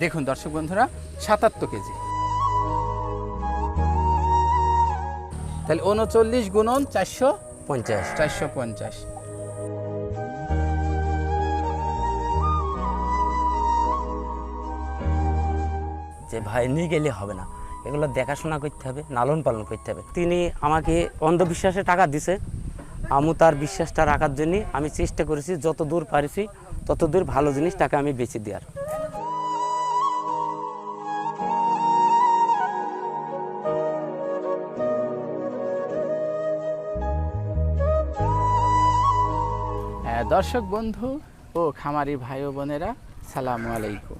দেখুন দর্শক বন্ধুরা সাতাত্তর কেজি। তাহলে উনচল্লিশ গুণন চারশো পঞ্চাশ। চারশো পঞ্চাশ। যে ভাই নিয়ে গেলে হবে না। এগুলো দেখাশোনা করতে হবে লালন পালন করতে হবে। তিনি আমাকে অন্ধবিশ্বাসে টাকা দিছে। আমি তার বিশ্বাসটা রাখার জন্য আমি চেষ্টা করেছি যত দূর পারিছি তত দূর ভালো জিনিস তাকে আমি বেছে দেওয়ার। দর্শক বন্ধু ও খামারি ভাই ও বোনেরা সালাম আলাইকুম।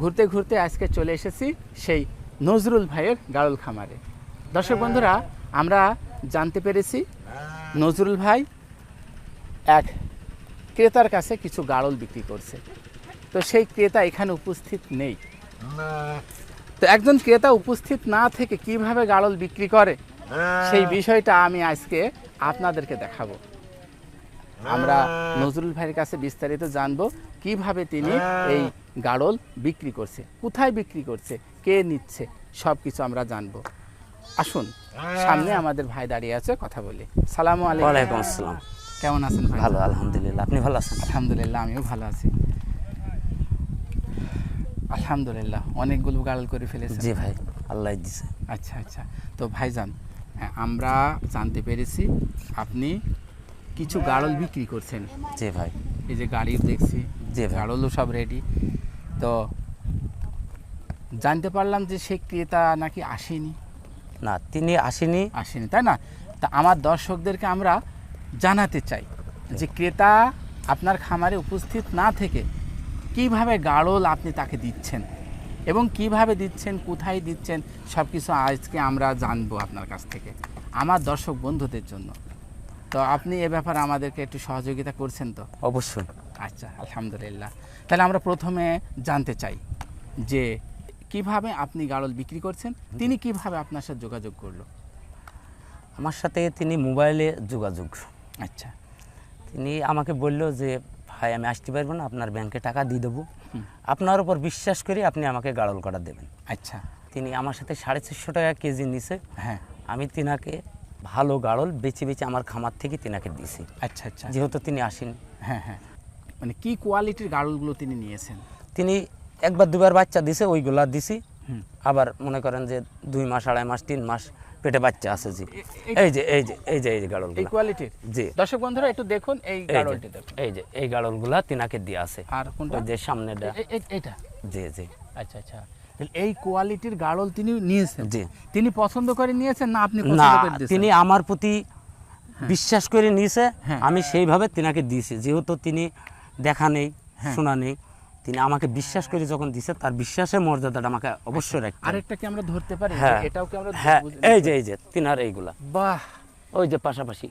ঘুরতে ঘুরতে আজকে চলে এসেছি সেই নজরুল ভাইয়ের গাড়ল খামারে। দর্শক বন্ধুরা আমরা জানতে পেরেছি নজরুল ভাই এক ক্রেতার কাছে কিছু গাড়ল বিক্রি করছে। তো সেই ক্রেতা এখানে উপস্থিত নেই। তো একজন ক্রেতা উপস্থিত না থেকে কীভাবে গাড়ল বিক্রি করে সেই বিষয়টা আমি আজকে আপনাদেরকে দেখাবো। আমরা নজরুল ভাইয়ের কাছে বিস্তারিত জানব কীভাবে তিনি এই গাড়ল বিক্রি করছে কোথায় বিক্রি করছে কে নিচ্ছে সব কিছু আমরা জানব। আসুন সামনে আমাদের ভাই দাঁড়িয়ে আছে কথা বলি। সালাম আলাইকুম। আসসালাম। কেমন আছেন ভাই? ভালো আলহামদুলিল্লাহ। আপনি ভালো আছেন? আলহামদুলিল্লাহ আমিও ভালো আছি। আলহামদুলিল্লাহ অনেকগুলো গাড়ল করে ফেলেছে জি ভাই আল্লাহ দিছে। আচ্ছা আচ্ছা। তো ভাইজান হ্যাঁ, আমরা জানতে পেরেছি আপনি কিছু গাড়ল বিক্রি করছেন। জি ভাই। এই যে গাড়ি দেখছি জি ভাই। গাড়লও সব রেডি তো জানতে পারলাম যে সে ক্রেতা নাকি আসেনি। না তিনি আসেনি। আসেনি তাই না? তা আমার দর্শকদেরকে আমরা জানাতে চাই যে ক্রেতা আপনার খামারে উপস্থিত না থেকে কীভাবে গাড়ল আপনি তাকে দিচ্ছেন এবং কীভাবে দিচ্ছেন কোথায় দিচ্ছেন সব কিছু আজকে আমরা জানব আপনার কাছ থেকে। আমার দর্শক বন্ধুদের জন্য। তো আপনি এ ব্যাপারে আমাদেরকে একটু সহযোগিতা করছেন তো? অবশ্যই। আচ্ছা আলহামদুলিল্লাহ। তাহলে আমরা প্রথমে জানতে চাই যে কীভাবে আপনি গাড়ল বিক্রি করছেন তিনি কীভাবে আপনার সাথে যোগাযোগ করল? আমার সাথে তিনি মোবাইলে যোগাযোগ। আচ্ছা। তিনি আমাকে বলল যে ভাই আমি আসতে পারব না আপনার ব্যাংকে টাকা দিয়ে দেবো। আপনার উপর বিশ্বাস করে আপনি আমাকে গাড়ল করা দেবেন। আচ্ছা। তিনি আমার সাথে সাড়ে চারশো টাকা কেজি নিছে। হ্যাঁ। আমি তিনাকে ভালো গাড়ল বেছে বেছে আমার খামার থেকে তিনাকে দিছি আচ্ছা আচ্ছা। যেহেতু তিনি আসেন। হ্যাঁ হ্যাঁ। মানে কি কোয়ালিটির গাড়লগুলো তিনি নিয়েছেন? তিনি একবার দুবার বাচ্চা দিছে ওইগুলা দিছি। আবার মনে করেন যে দুই মাস আড়াই মাস তিন মাস পেটে বাচ্চা আছে জি। এই যে এই যে এই যে এই যে এই গাড়লগুলা কোয়ালিটির জি। দর্শক বন্ধুরা একটু দেখুন এই এই গাড়লটি দেখুন। এই যে এই গাড়লগুলা তিনাকে দিয়ে আছে। আর কোনটা? যে সামনেটা। এটা জি জি। আচ্ছা আচ্ছা। এই কোয়ালিটির গাড়ল তিনি নিয়েছেন। জি। তিনি পছন্দ করে নিয়েছেন না আপনি না তিনি আমার প্রতি বিশ্বাস করে নিয়েছে। হ্যাঁ। আমি সেইভাবে তিনাকে দিয়েছি। যেহেতু তিনি দেখা নেই হ্যাঁ। শোনা নেই তিনি আমাকে বিশ্বাস করে যখন দিছে তার বিশ্বাসের মর্যাদাটা আমাকে অবশ্যই রাখতে হবে। আরেকটা কি আমরা ধরতে পারি হ্যাঁ। এটাও কি আমরা হ্যাঁ এই যে এই যে তিনার এইগুলা। বাহ। ওই যে পাশাপাশি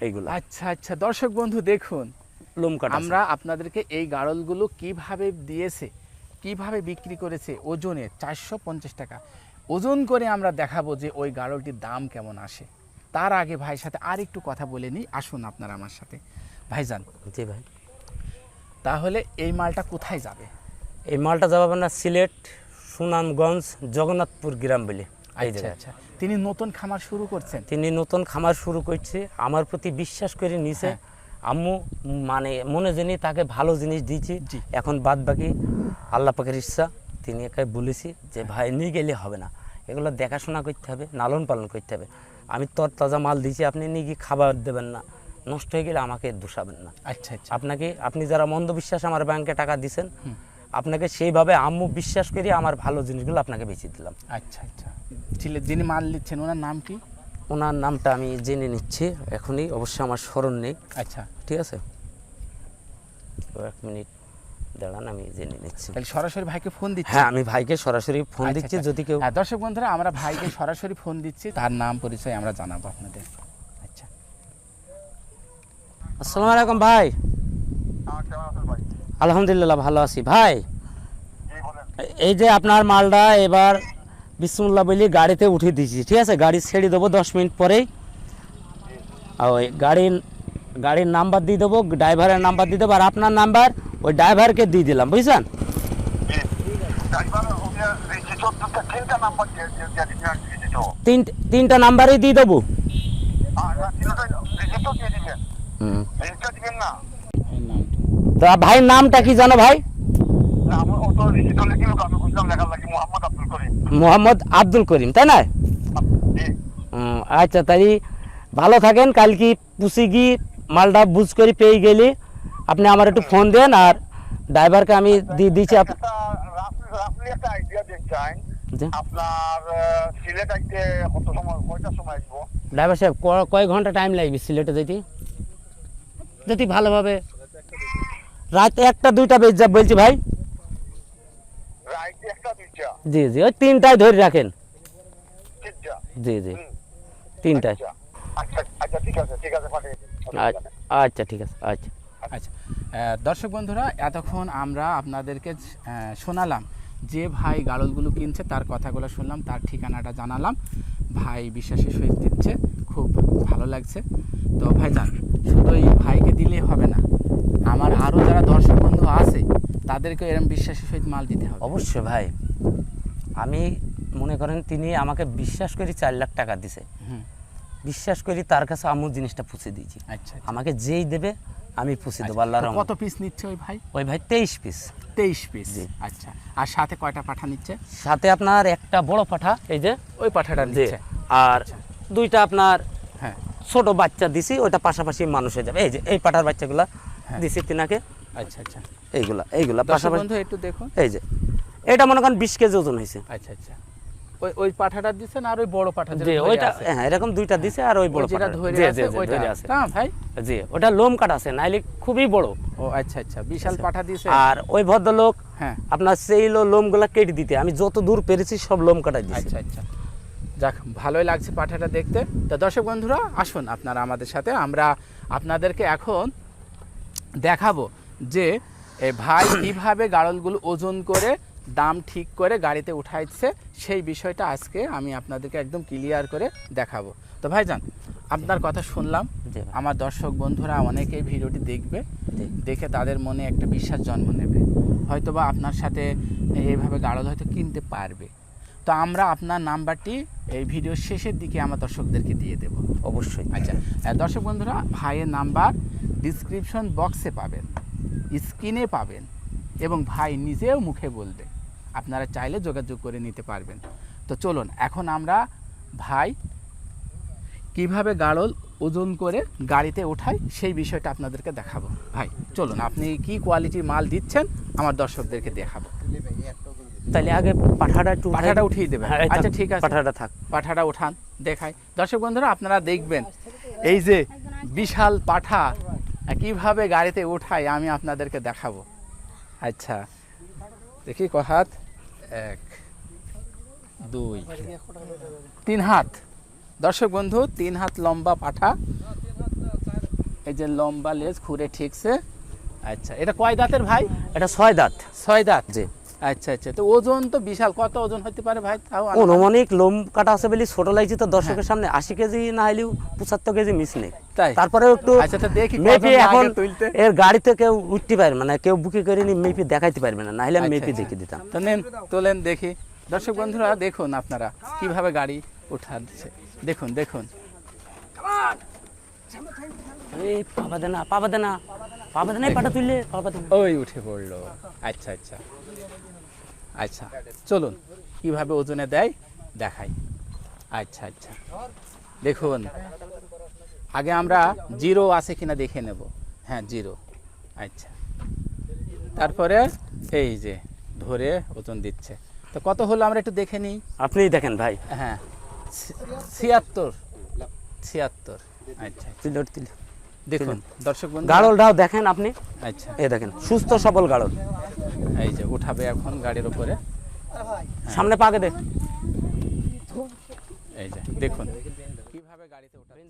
এইগুলা। আচ্ছা আচ্ছা দর্শক বন্ধু দেখুন লোম কাটা আমরা আপনাদেরকে এই গাড়লগুলো কীভাবে দিয়েছে কীভাবে বিক্রি করেছে? ওজনে চারশো পঞ্চাশ টাকা। ওজন করে আমরা দেখাবো যে ওই গাড়লটির দাম কেমন আসে। তার আগে ভাইয়ের সাথে আর একটু কথা বলে নিই। আসুন আপনারা আমার সাথে। ভাই ভাইজান। জি ভাই। তাহলে এই মালটা কোথায় যাবে? এই মালটা যাবে না সিলেট সুনামগঞ্জ জগন্নাথপুর গ্রাম বলে। আচ্ছা আচ্ছা। তিনি নতুন খামার শুরু করছেন? তিনি নতুন খামার শুরু করছে। আমার প্রতি বিশ্বাস করে নিছে। হ্যাঁ। আম্মু মানে মনে জানি তাকে ভালো জিনিস দিয়েছি। এখন বাদ বাকি আল্লাহ পাকের ইচ্ছা তিনি একে বলেছি যে ভাই নিয়ে গেলে হবে না। এগুলো দেখাশোনা করতে হবে লালন পালন করতে হবে। আমি তর তাজা মাল দিয়েছি আপনি নিয়ে গিয়ে খাবার দেবেন না। নষ্ট হয়ে গেলে আমাকে দোষাবেন না। আচ্ছা আচ্ছা। আপনাকে আপনি যারা মন্দ বিশ্বাস আমার ব্যাংকে টাকা দিছেন আপনাকে সেইভাবে আম্মু বিশ্বাস করে আমার ভালো জিনিসগুলো আপনাকে বেঁচে দিলাম। আচ্ছা আচ্ছা। ছিলে যিনি মাল নিচ্ছেন ওনার নাম কি? ওনার নামটা আমি জেনে নিচ্ছি এখনই। অবশ্যই আমার স্মরণ নেই। আচ্ছা। ঠিক আছে? এক মিনিট দাঁড়ান আমি জেনে নিচ্ছি। তাহলে সরাসরি ভাইকে ফোন দিচ্ছি? হ্যাঁ আমি ভাইকে সরাসরি ফোন আচ্ছা, দিচ্ছি আচ্ছা। যদি কেউ হ্যাঁ, দর্শক বন্ধুরা আমরা ভাইকে সরাসরি ফোন দিচ্ছি তার নাম পরিচয় আমরা জানাব আপনাদের। আচ্ছা। আসসালামু আলাইকুম ভাই। আলহামদুলিল্লাহ ভালো আছি। ভাই এই যে আপনার মালটা এবার বিসমুল্লাহ বলি গাড়িতে উঠিয়ে দিয়েছি, ঠিক আছে? গাড়ি ছেড়ে দেবো দশ মিনিট পরেই। ওই গাড়ির গাড়ির নাম্বার দিয়ে দেবো, ড্রাইভারের নাম্বার দিয়ে দেবো, আর আপনার নাম্বার ওই ড্রাইভারকে দিয়ে দিলাম, বুঝছেন? তিনটা নাম্বারই দিয়ে দেবো। তা ভাইয়ের নামটা কি জানো ভাই? মোহাম্মদ আব্দুল করিম। তাই না? আচ্ছা তাই ভালো থাকেন কাল কি পুষি গি মালটা বুঝ করে পেয়ে গেলি আপনি আমার একটু ফোন দেন আর ড্রাইভারকে আমি দিয়ে দিচ্ছি। আপনার আহ, সিলেট আইতে কত সময় কয়টা সময় আসব? ড্রাইভার সাহেব ক- কয় ঘণ্টা টাইম লাগবে সিলেটে যেতে? যদি ভালোভাবে রাত একটা দুইটা বেজ যা বলছি ভাই। জি জি ওই তিনটায় ধরে রাখেন। জি জি তিনটায়। আচ্ছা। আচ্ছা আচ্ছা ঠিক আছে ঠিক আছে আচ্ছা আচ্ছা ঠিক আছে আচ্ছা। আচ্ছা আহ, দর্শক বন্ধুরা এতক্ষণ আমরা আপনাদেরকে আহ, শোনালাম যে ভাই গাড়লগুলো কিনছে তার কথাগুলো শুনলাম তার ঠিকানাটা জানালাম। ভাই বিশ্বাসের সহিত দিচ্ছে খুব ভালো লাগছে। তো ভাই যান শুধু এই ভাইকে দিলেই হবে না আমার আরও যারা দর্শক বন্ধু আছে তাদেরকে এরকম বিশ্বাসের সহিত মাল দিতে হবে। অবশ্যই ভাই। আমি মনে করেন তিনি আমাকে বিশ্বাস করে চার লাখ টাকা দিছে। বিশ্বাস করি তার কাছে আমু জিনিসটা পুষে দিয়েছি। আচ্ছা আচ্ছা। আমাকে যেই দেবে আমি পুষে দেবো আল্লাহ আল্লাহর তো কত পিস নিচ্ছে ওই ভাই? ওই ভাই তেইশ পিস তেইশ পিস আচ্ছা। আর সাথে কয়টা পাঠা নিচ্ছে? সাথে আপনার একটা বড় পাঠা এই যে ওই পাঠাটা যে নিচ্ছে। আর দুইটা আপনার হ্যাঁ। ছোট বাচ্চা দিছি ওইটা পাশাপাশি মানুষ হয়ে যাবে। এই যে এই পাঠার বাচ্চাগুলা। দিছি তিনাকে। আচ্ছা আচ্ছা। এইগুলা এইগুলা পাশাপাশি বন্ধু একটু দেখুন। এই যে এটা মনে করেন বিশ কেজি ওজন হয়েছে। আচ্ছা আচ্ছা। ওই ওই পাঠাটা দিচ্ছেন আর ওই বড় পাঠা ওইটা হ্যাঁ এরকম দুইটা দিছে আর ওই বড় জি, জি, জি, ওইটা। আছে। না ভাই? জি ওটা লোম কাটা আছে নাইলে খুবই বড়। ও আচ্ছা আচ্ছা বিশাল পাঠা দিয়েছে আর ওই ভদ্রলোক হ্যাঁ। আপনার লোমগুলা কেটে দিতে। আমি যত দূর পেরেছি সব লোম কাটা দিচ্ছি আচ্ছা আচ্ছা। যাক ভালোই লাগছে পাঠাটা দেখতে। তো দর্শক বন্ধুরা আসুন আপনারা আমাদের সাথে। আমরা আপনাদেরকে এখন দেখাবো যে ভাই কীভাবে গাড়লগুলো ওজন করে দাম ঠিক করে গাড়িতে উঠাইছে সেই বিষয়টা আজকে আমি আপনাদেরকে একদম ক্লিয়ার করে দেখাবো। তো ভাইজান আপনার কথা শুনলাম। আমার দর্শক বন্ধুরা অনেকেই ভিডিওটি দেখবে। দেখে তাদের মনে একটা বিশ্বাস জন্ম নেবে। হয়তোবা আপনার সাথে এইভাবে গাড়ল হয়তো কিনতে পারবে। তো আমরা আপনার নাম্বারটি এই ভিডিওর শেষের দিকে আমার দর্শকদেরকে দিয়ে দেব। অবশ্যই। আচ্ছা দর্শক বন্ধুরা ভাইয়ের নাম্বার ডিসক্রিপশন বক্সে পাবেন স্ক্রিনে পাবেন এবং ভাই নিজেও মুখে বলবে। আপনারা চাইলে যোগাযোগ করে নিতে পারবেন। তো চলুন এখন আমরা ভাই কীভাবে গাড়ল ওজন করে গাড়িতে ওঠাই সেই বিষয়টা আপনাদেরকে দেখাবো। ভাই চলুন আপনি কি কোয়ালিটির মাল দিচ্ছেন? আমার দর্শকদেরকে দেখাবো। তাহলে আগে পাঠাটা একটু পাঠাটা উঠিয়ে দেবেন। হ্যাঁ, আচ্ছা ঠিক আছে। পাঠাটা থাক। পাঠাটা ওঠান দেখাই। দর্শক বন্ধুরা আপনারা দেখবেন এই যে বিশাল পাঠা কীভাবে গাড়িতে উঠায় আমি আপনাদেরকে দেখাবো। আচ্ছা দেখি ক হাত? এক দুই তিন হাত। দর্শক বন্ধু তিন হাত লম্বা পাঠা। এই যে লম্বা লেজ খুঁড়ে ঠিকছে। আচ্ছা এটা কয় দাঁতের ভাই? এটা ছয় দাঁত। ছয় দাঁত। জি। আচ্ছা আচ্ছা। তো ওজন তো বিশাল কত ওজন হতে পারে ভাই? তাও অনুমানিক লোম কাটা আছে বলে ছোট লাগছে তো দর্শকের সামনে। আশি কেজি না হলেও পঁচাত্তর কেজি মিস নেই। তারপরেও একটু আচ্ছা তো দেখি মেপি এখন। এর গাড়িতে কেউ উঠতে পারবে না কেউ বুকে করে নি মেপি দেখাইতে পারবে না নাহলে আমি আচ্ছা, মেপি আচ্ছা। দেখে দিতাম। তো নেন তোলেন দেখি। দর্শক বন্ধুরা দেখুন আপনারা কীভাবে গাড়ি উঠাচ্ছে দেখুন দেখুন। এই পাবা দেনা পাবা দেনা পাবা দেনা পাটা তুললে দেনা ওই উঠে পড়ল। আচ্ছা আচ্ছা। আচ্ছা চলুন। কীভাবে ওজনে দেয়? দেখাই। আচ্ছা আচ্ছা। দেখুন আগে আমরা জিরো আছে কিনা দেখে নেব। হ্যাঁ জিরো। আচ্ছা। তারপরে এই যে ধরে ওজন দিচ্ছে। তো কত হলো আমরা একটু দেখে নিই? আপনিই দেখেন ভাই। হ্যাঁ। ছিয়াত্তর। ছিয়াত্তর। আচ্ছা। তুলে তুলে। দেখুন দর্শক বন্ধু গাড়লটাও দেখেন আপনি? আচ্ছা। এই দেখেন সুস্থ সবল গাড়ল। এই যে উঠাবে এখন গাড়ির উপরে। সামনে পাকে দেখ এই যে দেখুন কীভাবে গাড়িতে উঠাবে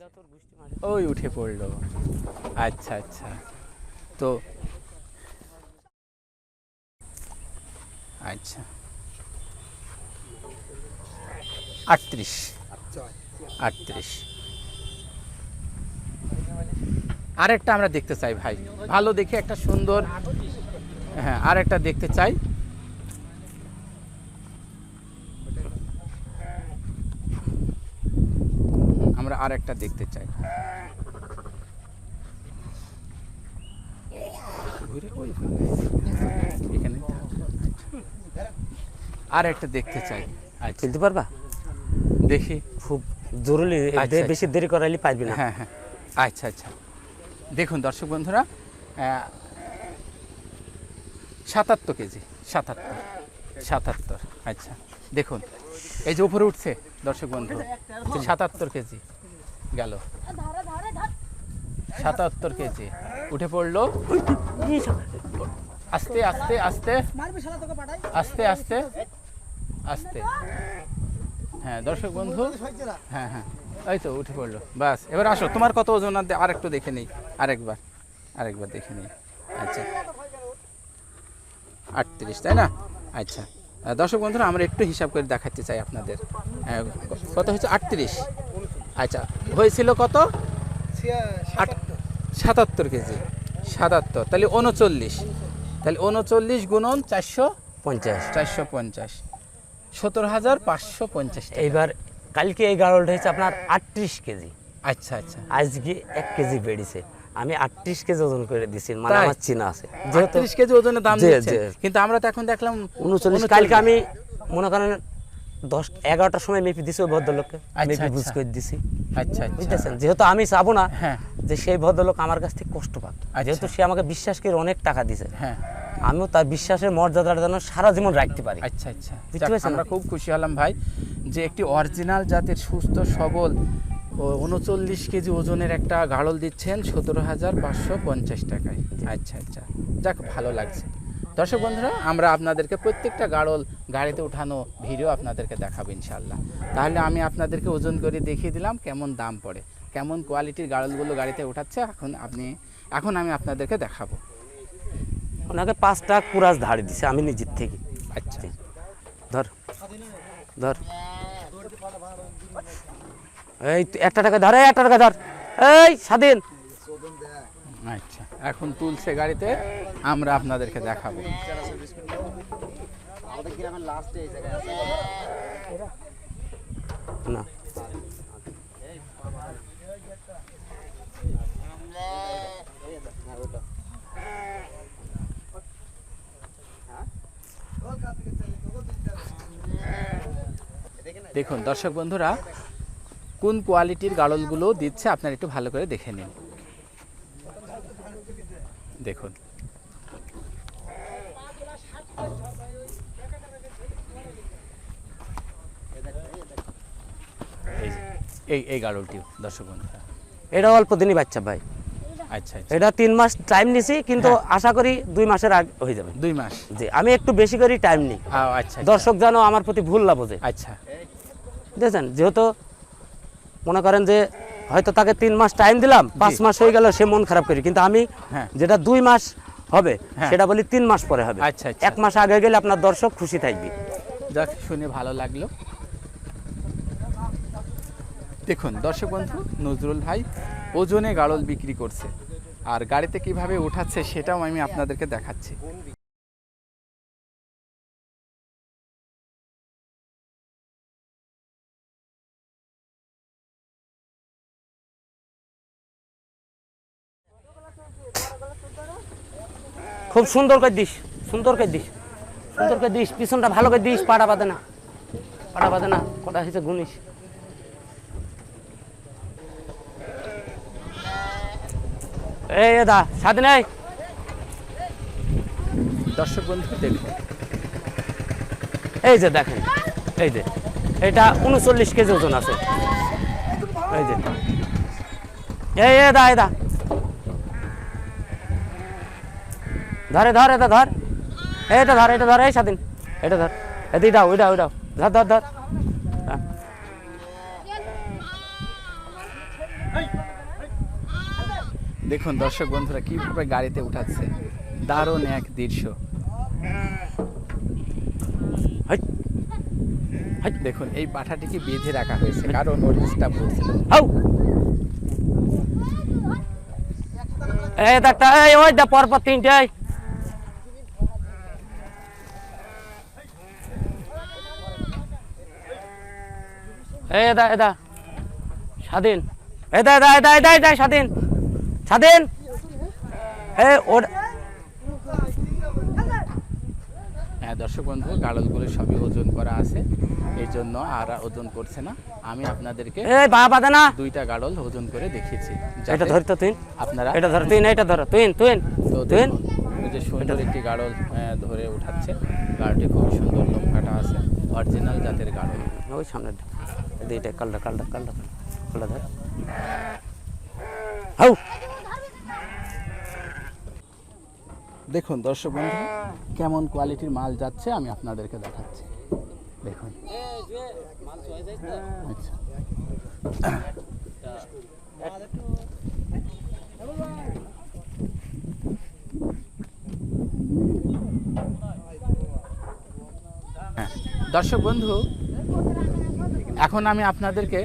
ওই উঠে পড়ল। আচ্ছা আচ্ছা। তো আচ্ছা। আটত্রিশ। আটত্রিশ। আরেকটা আমরা দেখতে চাই ভাই। ভালো দেখে একটা সুন্দর হ্যাঁ আরেকটা দেখতে চাই। আমরা আরেকটা দেখতে চাই। আর একটা দেখতে চাই। আচ্ছা। তুলতে পারবা? দেখি। খুব জরুরি আচ্ছা, বেশি আচ্ছা। দেরি করাইলে পারবি না। হ্যাঁ হ্যাঁ। আচ্ছা আচ্ছা। দেখুন দর্শক বন্ধুরা সাতাত্তর কেজি, সাতাত্তর সাতাত্তর আচ্ছা দেখুন, এই যে উপরে উঠছে দর্শক বন্ধু সাতাত্তর কেজি গেল, সাতাত্তর কেজি, উঠে পড়ল, আস্তে আস্তে আস্তে আস্তে আস্তে আস্তে হ্যাঁ দর্শক বন্ধু হ্যাঁ হ্যাঁ এই তো উঠে পড়ল। বাস এবার আসো তোমার কত ওজন আর আরেকটু দেখে নেই আরেকবার আরেকবার দেখে নেই। আচ্ছা। আটত্রিশ তাই না? আচ্ছা। দর্শক বন্ধুরা আমরা একটু হিসাব করে দেখাতে চাই আপনাদের। কত হচ্ছে আটত্রিশ। আচ্ছা হয়েছিল কত? সাতাত্তর কেজি। সাতাত্তর তাহলে উনচল্লিশ। তাহলে উনচল্লিশ গুণন চারশো পঞ্চাশ। চারশো পঞ্চাশ। সতেরো হাজার পাঁচশো পঞ্চাশ এইবার কালকে এই গাড়লটা হয়েছে আপনার আটত্রিশ কেজি। আচ্ছা আচ্ছা। আজকে এক কেজি বেড়েছে। আমি আটত্রিশ কেজি ওজন করে দিছি মানে আমার চিনা আছে। যেহেতু কেজি ওজনের দাম কিন্তু আমরা তো এখন দেখলাম উনচল্লিশ কালকে আমি মনে করেন দশ এগারোটার সময় মেপি দিছি ওই ভদ্রলোককে। আচ্ছা, মেপি বুঝ আচ্ছা। করে দিছি। আচ্ছা বুঝতেছেন? যেহেতু আমি চাবো না হ্যাঁ। যে সেই ভদ্রলোক আমার কাছ থেকে কষ্ট পাক। যেহেতু সে আমাকে বিশ্বাস করে অনেক টাকা দিছে। হ্যাঁ। আমিও তার বিশ্বাসের মর্যাদাটা যেন সারা জীবন রাখতে পারি। আচ্ছা আচ্ছা। বুঝতে আমরা খুব খুশি হলাম ভাই যে একটি অরিজিনাল জাতের সুস্থ সবল উনচল্লিশ কেজি ওজনের একটা গাড়ল দিচ্ছেন সতেরো হাজার পাঁচশো পঞ্চাশ টাকায়। আচ্ছা আচ্ছা। যাক ভালো লাগছে। দর্শক বন্ধুরা আমরা আপনাদেরকে প্রত্যেকটা গাড়ল গাড়িতে উঠানো ভিডিও আপনাদেরকে দেখাবো ইনশাল্লাহ তাহলে আমি আপনাদেরকে ওজন করে দেখিয়ে দিলাম কেমন দাম পড়ে কেমন কোয়ালিটির গাড়লগুলো গাড়িতে উঠাচ্ছে। এখন আপনি এখন আমি আপনাদেরকে দেখাবো। ওনাকে পাঁচটা কুরাজ ধারে দিছে আমি নিজের থেকে। আচ্ছা। ধর ধর। এই একটা টাকা ধর একটা টাকা ধর। এই স্বাধীন। এখন তুলছে গাড়িতে আমরা আপনাদেরকে দেখাবো। না। দেখুন দর্শক বন্ধুরা কোন কোয়ালিটির গাড়লগুলো দিচ্ছে আপনারা একটু ভালো করে দেখে নিন। দেখুন। এই এই এই দর্শক বন্ধুরা। এটা অল্প দিনই বাচ্চা ভাই। আচ্ছা আচ্ছা। এটা তিন মাস টাইম নিছি কিন্তু আশা করি দুই মাসের আগে হয়ে যাবে। দুই মাস। জি আমি একটু বেশি করে টাইম নিই। আচ্ছা আচ্ছা। দর্শক যেন আমার প্রতি ভুল না বোঝে আচ্ছা। বুঝেছেন যেহেতু মনে করেন যে হয়তো তাকে তিন মাস টাইম দিলাম পাঁচ মাস হয়ে গেল সে মন খারাপ করি। কিন্তু আমি হ্যাঁ। যেটা দুই মাস হবে হ্যাঁ। সেটা বলি তিন মাস পরে হবে। আচ্ছা, আচ্ছা। এক মাস আগে গেলে আপনার দর্শক খুশি থাকবে। যাক শুনে ভালো লাগল। দেখুন দর্শক বন্ধু নজরুল ভাই ওজনে গাড়ল বিক্রি করছে। আর গাড়িতে কীভাবে উঠাচ্ছে সেটাও আমি আপনাদেরকে দেখাচ্ছি। খুব সুন্দর করে দিস সুন্দর করে দিস সুন্দর করে দিস পিছনটা ভালো করে দিস পাড়া বাঁধে না পাড়া বাঁধে না কটা হয়েছে গুনিস। এই দা স্বাধীন এই। দর্শক বন্ধু দেখুন। এই যে দেখেন এই যে এটা উনচল্লিশ কেজি ওজন আছে। এই যে। এই দা এ দা ধরে ধর এটা ধর। এটা ধর এটা ধর এই স্বাধীন। এটা ধর। এদিকে দাও ওইটা ওইটাও ধর ধর ধর। হ্যাঁ। দেখুন দর্শক বন্ধুরা কীভাবে গাড়িতে উঠাচ্ছে। দারুণ এক দৃশ্য। দেখুন এই পাঠাটিকে বেঁধে রাখা হয়েছে কারণ ওর ডিস্টার্ব করছিল এই একটা এই ওই দা পরপর এই। এই দা এদা স্বাধীন। এ দা দা দা দা দা স্বাধীন। স্বাধীন। এ ওর হ্যাঁ দর্শক বন্ধু গাড়লগুলো সবই ওজন করা আছে। এই জন্য আর ওজন করছে না। আমি আপনাদেরকে এ বা বাদে না। দুইটা গাড়ল ওজন করে দেখিয়েছি। এটা ধর তো তুই। আপনারা এটা ধর তুই এটা ধর। তুই তুই তো তুই এই যে সুন্দর একটি গাড়ল ধরে উঠাচ্ছে। গাড়লটি খুব সুন্দর লোম কাটা আছে অরিজিনাল জাতের গাড়ল ওই সামনে এইটা কালটা কালটা কালটা কালটা ধর। হাউ! দেখুন দর্শক বন্ধু কেমন কোয়ালিটির মাল যাচ্ছে আমি আপনাদেরকে দেখাচ্ছি। দেখুন। আচ্ছা। দর্শক বন্ধু, এখন আমি আপনাদেরকে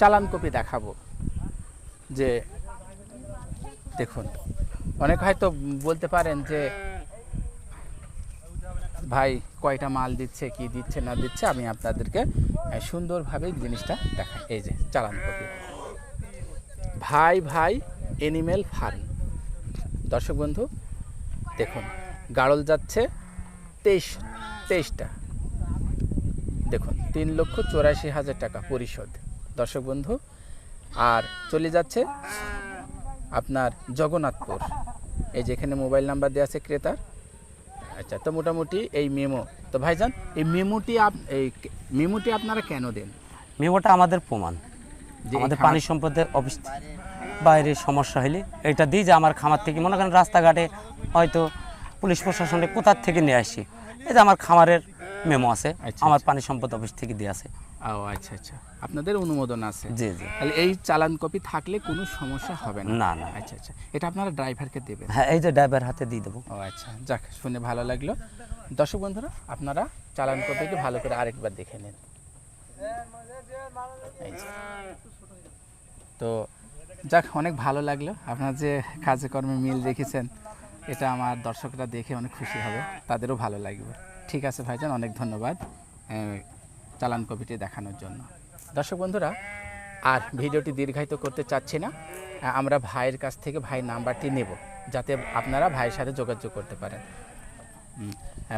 চালান কপি দেখাবো। যে, দেখুন, অনেক হয়তো বলতে পারেন যে, ভাই কয়টা মাল দিচ্ছে, কি দিচ্ছে, না দিচ্ছে, আমি আপনাদেরকে সুন্দরভাবে জিনিসটা দেখাই। এই যে, চালান কপি। ভাই ভাই এনিমেল ফার্ম দর্শক বন্ধু দেখুন গাড়ল যাচ্ছে তেইশ তেইশটা। দেখুন তিন লক্ষ চৌরাশি হাজার টাকা পরিশোধ। দর্শক বন্ধু আর চলে যাচ্ছে আপনার জগন্নাথপুর। এই যেখানে মোবাইল নাম্বার দেওয়া আছে ক্রেতার। আচ্ছা তো মোটামুটি এই মেমো তো ভাইজান এই মেমোটি আপ এই মেমোটি আপনারা কেন দেন? মেমোটা আমাদের প্রমাণ। যে আমাদের পানি সম্পদের অফিস বাইরে সমস্যা হলে এটা দিই যে আমার খামার থেকে। মনে করেন রাস্তাঘাটে হয়তো পুলিশ প্রশাসনে কোথার থেকে নিয়ে আসি। এই যে আমার খামারের মেমো আছে আচ্ছা, আমার আচ্ছা। পানি সম্পদ অফিস থেকে দিয়ে আছে। ও আচ্ছা আচ্ছা। আপনাদের অনুমোদন আছে। জি জি। তাহলে এই চালান কপি থাকলে কোনো সমস্যা হবে না। না, না। আচ্ছা আচ্ছা। এটা আপনারা ড্রাইভারকে দেবেন। হ্যাঁ এই যে ড্রাইভার হাতে দিয়ে দেবো। ও আচ্ছা। যাক শুনে ভালো লাগল। দর্শক বন্ধুরা আপনারা চালান কপিকে ভালো করে আরেকবার দেখে নিন। তো যাক, অনেক ভালো লাগল। আপনার যে কাজকর্মে মিল দেখেছেন এটা আমার দর্শকরা দেখে অনেক খুশি হবে। তাদেরও ভালো লাগবে। ঠিক আছে ভাইজান, অনেক ধন্যবাদ চালান কপিটি দেখানোর জন্য। দর্শক বন্ধুরা, আর ভিডিওটি দীর্ঘায়িত করতে চাচ্ছি না। আমরা ভাইয়ের কাছ থেকে ভাই নাম্বারটি নেব, যাতে আপনারা ভাইয়ের সাথে যোগাযোগ করতে পারেন।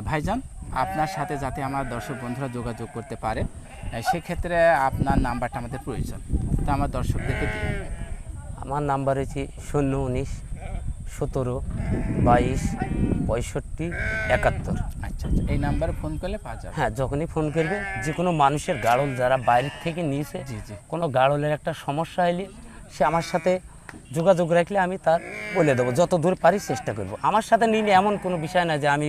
ভাইজান, আপনার সাথে যাতে আমার দর্শক বন্ধুরা যোগাযোগ করতে পারে সেক্ষেত্রে আপনার নাম্বারটা আমাদের প্রয়োজন। তো আমার দর্শকদেরকে দিন। আমার নাম্বার হয়েছে শূন্য উনিশ সতেরো বাইশ পঁয়ষট্টি একাত্তর। আচ্ছা আচ্ছা এই নাম্বারে ফোন করলে পাওয়া যাবে। হ্যাঁ যখনই ফোন করবে যে কোনো মানুষের গাড়ল যারা বাইরের থেকে নিয়েছে জি জি। কোনো গাড়লের একটা সমস্যা এলে সে আমার সাথে যোগাযোগ রাখলে আমি তার বলে দেবো। যত দূর পারি চেষ্টা করব। আমার সাথে নিলে এমন কোনো বিষয় না যে আমি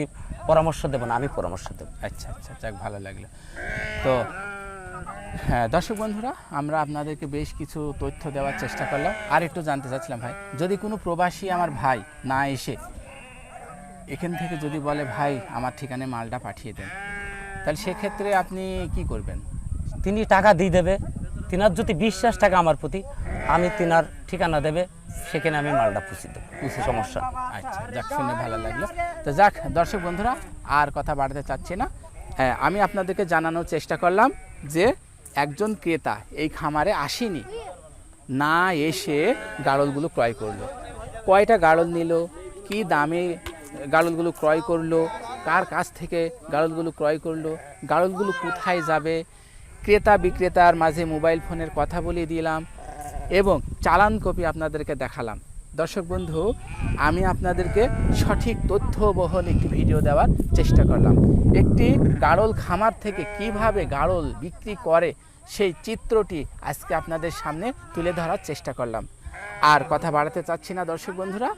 পরামর্শ দেবো না আমি পরামর্শ দেবো। আচ্ছা আচ্ছা যাক ভালো লাগল। তো হ্যাঁ দর্শক বন্ধুরা আমরা আপনাদেরকে বেশ কিছু তথ্য দেওয়ার চেষ্টা করলাম। আর একটু জানতে চাচ্ছিলাম ভাই যদি কোনো প্রবাসী আমার ভাই না এসে এখান থেকে যদি বলে ভাই আমার ঠিকানায় মালটা পাঠিয়ে দেন তাহলে সেক্ষেত্রে আপনি কি করবেন? তিনি টাকা দিয়ে দেবে। তিনার যদি বিশ্বাস থাকে আমার প্রতি আমি তিনার ঠিকানা দেবে সেখানে আমি মালটা পুষি দেবো। সমস্যা আচ্ছা যাক শুনে ভালো লাগল। তো যাক দর্শক বন্ধুরা আর কথা বাড়াতে চাচ্ছি না। হ্যাঁ, আমি আপনাদেরকে জানানোর চেষ্টা করলাম যে একজন ক্রেতা এই খামারে আসেনি। না এসে গাড়লগুলো ক্রয় করল। কয়টা গাড়ল নিল? কি দামে গাড়লগুলো ক্রয় করল? কার কাছ থেকে গাড়লগুলো ক্রয় করল? গাড়লগুলো কোথায় যাবে? ক্রেতা বিক্রেতার মাঝে মোবাইল ফোনের কথা বলিয়ে দিলাম এবং চালান কপি আপনাদেরকে দেখালাম। দর্শক বন্ধু, আমি আপনাদেরকে সঠিক তথ্যবহল একটি ভিডিও দেওয়ার চেষ্টা করলাম। একটি গাড়ল খামার থেকে কীভাবে গাড়ল বিক্রি করে সেই চিত্রটি আজকে আপনাদের সামনে তুলে ধরার চেষ্টা করলাম। আর কথা বাড়াতে চাচ্ছি না দর্শক বন্ধুরা।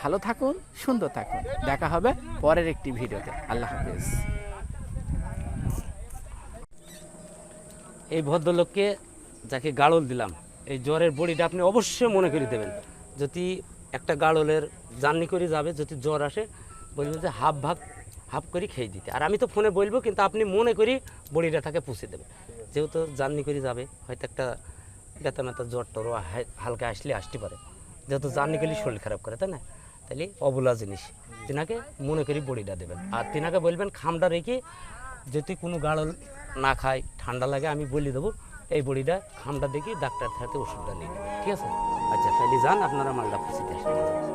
ভালো থাকুন, সুন্দর থাকুন। দেখা হবে পরের একটি ভিডিওতে। আল্লাহ হাফেজ। এই ভদ্রলোককে যাকে গাড়ল দিলাম এই জ্বরের বড়িটা আপনি অবশ্যই মনে করে দেবেন। যদি একটা গাড়লের জার্নি করে যাবে, যদি জ্বর আসে বলবেন যে হাফ ভাগ, হাফ করে খেয়ে দিতে। আর আমি তো ফোনে বলব, কিন্তু আপনি মনে করি বড়িটা তাকে পুষে দেবে যেহেতু জার্নি করে যাবে, হয়তো একটা ব্যথা ম্যাথা জ্বর টর হালকা আসলে আসতে পারে। যেহেতু জার্নি করলে শরীর খারাপ করে, তাই না? তাহলে অবলা জিনিস। তিনাকে মনে করি বড়িটা দেবেন। আর তিনাকে বলবেন, খামটা রেখে যদি কোনো গাড়ল না খায়, ঠান্ডা লাগে, আমি বলে দেবো এই বড়িটা খামটা দেখি ডাক্তার সাথে ওষুধটা নিয়ে ঠিক আছে? আচ্ছা তাহলে যান, আপনারা মালদা খুশিতে আসেন।